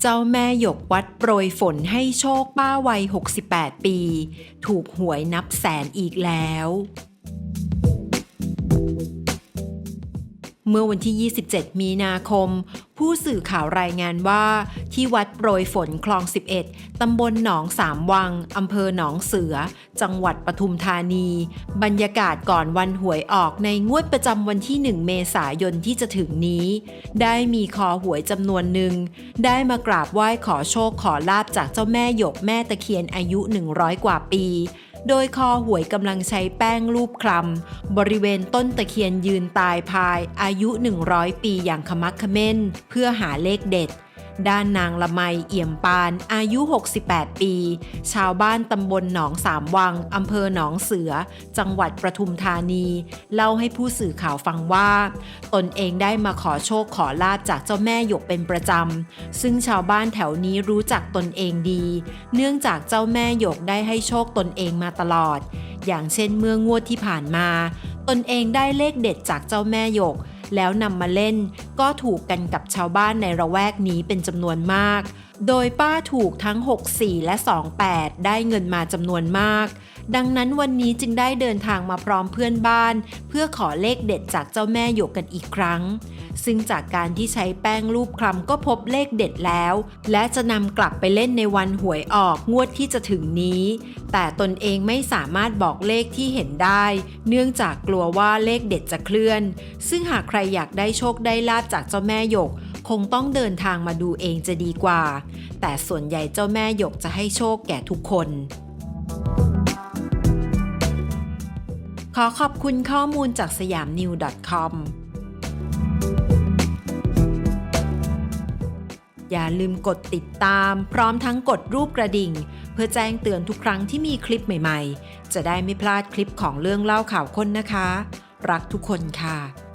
เจ้าแม่หยกวัดโปรยฝนให้โชคป้าวัย 68 ปี ถูกหวยนับแสนอีกแล้ว เมื่อวันที่ 27 มีนาคม ผู้สื่อข่าวรายงานว่า ที่วัดโปรยฝนคลอง 11 ตำบลหนองสามวัง อำเภอหนองเสือ จังหวัดปทุมธานี บรรยากาศก่อนวันหวยออกในงวดประจำวันที่ 1 เมษายนที่จะถึงนี้ ได้มีคอหวยจำนวนหนึ่ง ได้มากราบไหว้ขอโชคขอลาบจากเจ้าแม่หยกแม่ตะเคียนอายุ 100 กว่าปี โดยคอหวยกำลังใช้แป้งรูปคลำบริเวณต้นตะเคียนยืนตายพายอายุ 100 ปีอย่างขมักเขม้น เพื่อหาเลขเด็ด ด้านนางละไมเอี่ยมปาน อายุ 68 ปี ชาวบ้านตำบลหนองสามวัง อำเภอหนองเสือ จังหวัดประทุมธานี เล่าให้ผู้สื่อข่าวฟังว่า ตนเองได้มาขอโชคขอลาบจากเจ้าแม่หยกเป็นประจำ ซึ่งชาวบ้านแถวนี้รู้จักตนเองดี เนื่องจากเจ้าแม่หยกได้ให้โชคตนเองมาตลอด อย่างเช่นเมื่องวดที่ผ่านมา ตนเองได้เลขเด็ดจากเจ้าแม่หยกแล้วนำมาเล่น ก็ถูกกันกับชาวบ้านในระแวกนี้เป็นจำนวนมาก โดยป้าถูกทั้ง 64 และ 28 ได้เงินมาจำนวนมาก ดังนั้นวันนี้จึงได้เดินทางมาพร้อมเพื่อนบ้าน เพื่อขอเลขเด็ดจากเจ้าแม่หยกกันอีกครั้ง ซึ่งจากการที่ใช้แป้งรูปคลำก็พบเลขเด็ดแล้ว และจะนำกลับไปเล่นในวันหวยออกงวดที่จะถึงนี้ แต่ตนเองไม่สามารถบอกเลขที่เห็นได้ เนื่องจากกลัวว่าเลขเด็ดจะเคลื่อน ซึ่งหากใครอยากได้โชคได้ลาบจากเจ้าแม่หยก คงต้องเดินทางมาดูเองจะดีกว่า แต่ส่วนใหญ่เจ้าแม่หยกจะให้โชคแก่ทุกคน ขอขอบคุณข้อมูลจากสยามนิว .com อย่าลืมกดติดตามพร้อมทั้งกดรูปกระดิ่ง เพื่อแจ้งเตือนทุกครั้งที่มีคลิปใหม่ ๆ จะได้ไม่พลาดคลิปของเรื่องเล่าข่าวค้นนะคะ รักทุกคนค่ะ